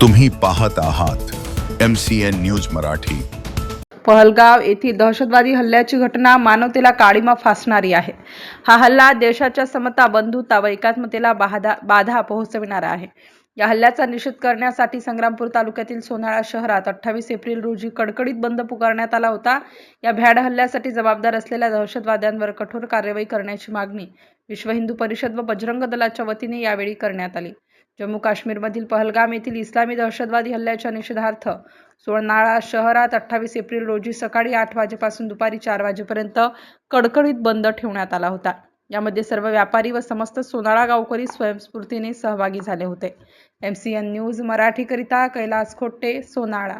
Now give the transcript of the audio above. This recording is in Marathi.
तुम्ही पाहत आहात M C N news Marathi. Pahalgam येथील दहशतवादी हल्ल्याची घटना मानवतेला काळीमा फासणारी आहे. हा हल्ला देशाच्या समता बंधुता व एकात्मतेला बाधा बाधा पोहोचविणारा आहे. या हल्ल्याचा निषेध करण्यासाठी संग्रामपूर तालुक्यातील सोनाळा शहरात अठ्ठावीस एप्रिल रोजी कडकडीत बंद पुकारण्यात आला होता. या भ्याड हल्ल्यासाठी जबाबदार असलेल्या दहशतवाद्यांवर कठोर कार्यवाही करण्याची मागणी विश्व हिंदू परिषद व बजरंग दलाच्या वतीने यावेळी करण्यात आली. जम्मू काश्मीरमधील पहलगाम येथील इस्लामी दहशतवादी हल्ल्याच्या निषेधार्थ सोनाळा शहरात अठ्ठावीस एप्रिल रोजी सकाळी आठ वाजेपासून दुपारी चार वाजेपर्यंत कडकडीत बंद ठेवण्यात आला होता. यामध्ये सर्व व्यापारी व समस्त सोनाळा गावकरी स्वयंस्फूर्तीने सहभागी झाले होते. एम सी एन न्यूज मराठीकरिता कैलास खोट्टे सोनाळा.